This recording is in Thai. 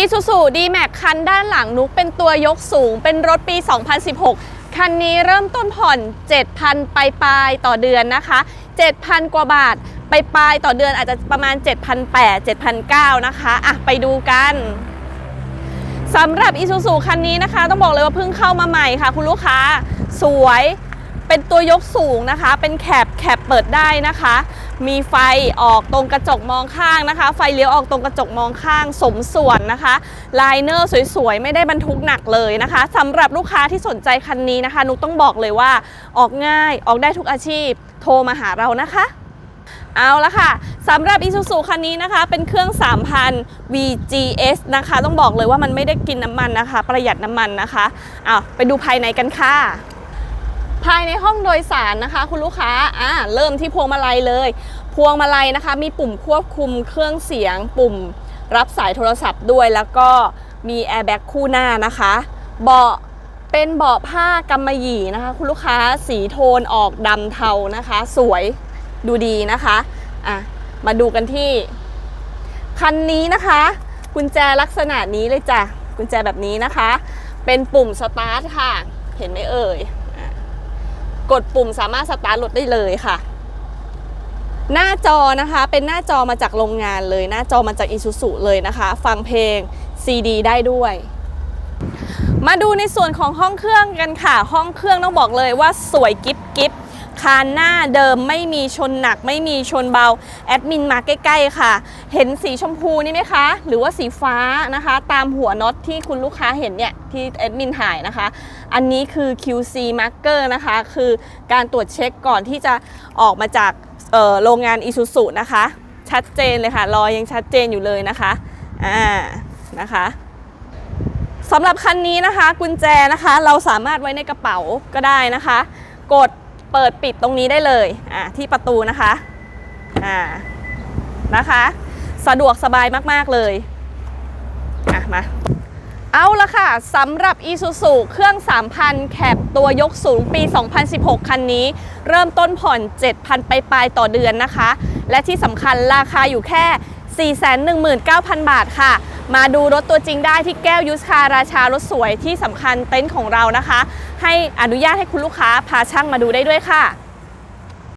Isuzu D-Max คันด้านหลังนุกเป็นตัวยกสูง เป็นรถปี 2016 คันนี้เริ่มต้นผ่อน 7,000 ปลายปลายต่อเดือนนะคะ 7,000 กว่าบาทไปปลายต่อเดือนอาจจะประมาณ 7,800 7,900 นะคะอะไปดูกันสำหรับ Isuzu คันนี้นะคะ ต้องบอกเลยว่าเพิ่งเข้ามาใหม่ค่ะ คุณลูกค้า สวย เป็นตัวยกสูงนะคะ เป็นแคปแคปเปิดได้นะคะ มีไฟออกตรงกระจกมองข้างนะคะ ไฟเลี้ยวออกตรงกระจกมองข้าง สมส่วนนะคะไลเนอร์สวยๆ ไม่ได้บรรทุกหนักเลยนะคะสำหรับลูกค้าที่สนใจคันนี้นะคะ นุกต้องบอกเลยว่าออกง่ายออกได้ทุกอาชีพ โทรมาหาเรานะคะเอาละค่ะสำหรับ Isuzu คันนี้นะคะ เป็นเครื่อง 3,000 VGS นะคะ ต้องบอกเลยว่ามันไม่ได้กินน้ำมันนะคะ ประหยัดน้ำมันนะคะเอาไปดูภายในกันค่ะ ภายในห้องโดยสารนะคะ คุณลูกค้าอ่าเริ่มที่พวงมาลัยเลย พวงมาลัยนะคะ มีปุ่มควบคุมเครื่องเสียง ปุ่มรับสายโทรศัพท์ด้วยแล้วก็มีแอร์แบ็กคู่หน้านะคะ เบาะเป็นเบาะผ้ากำมะหยี่นะคะ คุณลูกค้าสีโทนออกดำเทานะคะ สวยดูดีนะคะอะมาดูกันที่ คันนี้นะคะ กุญแจลักษณะนี้เลยจ้ะกุญแจแบบนี้นะคะ เป็นปุ่มสตาร์ทค่ะ เห็นไหมเอ่ย กดปุ่มสามารถสตาร์ทรถได้เลยค่ะ หน้าจอนะคะเป็นหน้าจอมาจากโรงงานเลย หน้าจอมาจากอิซูซุเลยนะคะ ฟังเพลง CD ได้ด้วย มาดูในส่วนของห้องเครื่องกันค่ะ ห้องเครื่องต้องบอกเลยว่าสวยกิ๊บกิ๊บ คานหน้าเดิมไม่มีชนหนักไม่มีชนเบา แอดมินมาใกล้ๆค่ะ เห็นสีชมพูนี่ไหมคะ หรือว่าสีฟ้านะคะ ตามหัวน็อตที่คุณลูกค้าเห็นเนี่ยที่แอดมินถ่ายนะคะ อันนี้คือ QC marker นะคะ คือการตรวจเช็คก่อนที่จะออกมาจากโรงงาน Isuzu นะคะ ชัดเจนเลยค่ะรอยยังชัดเจนอยู่เลยนะคะอ่านะคะสำหรับคันนี้นะคะ กุญแจนะคะ เราสามารถไว้ในกระเป๋าก็ได้นะคะ กด เปิดปิดตรงนี้ได้เลยอ่าที่ประตูนะคะอ่านะคะ สะดวกสบายมากๆเลยอะมาเอาละค่ะสำหรับ Isuzu เครื่อง 3,000 แคปตัวยกสูงปี 2016 คันนี้ เริ่มต้นผ่อน 7,000 ไปปลายต่อเดือนนะคะ และที่สำคัญราคาอยู่แค่ 419,000 บาทค่ะ มาดูรถตัวจริงได้ที่แก้วยุสคาราชารถสวยที่สำคัญเต็นท์ของเรานะคะ ให้อนุญาตให้คุณลูกค้าพาช่างมาดูได้ด้วยค่ะ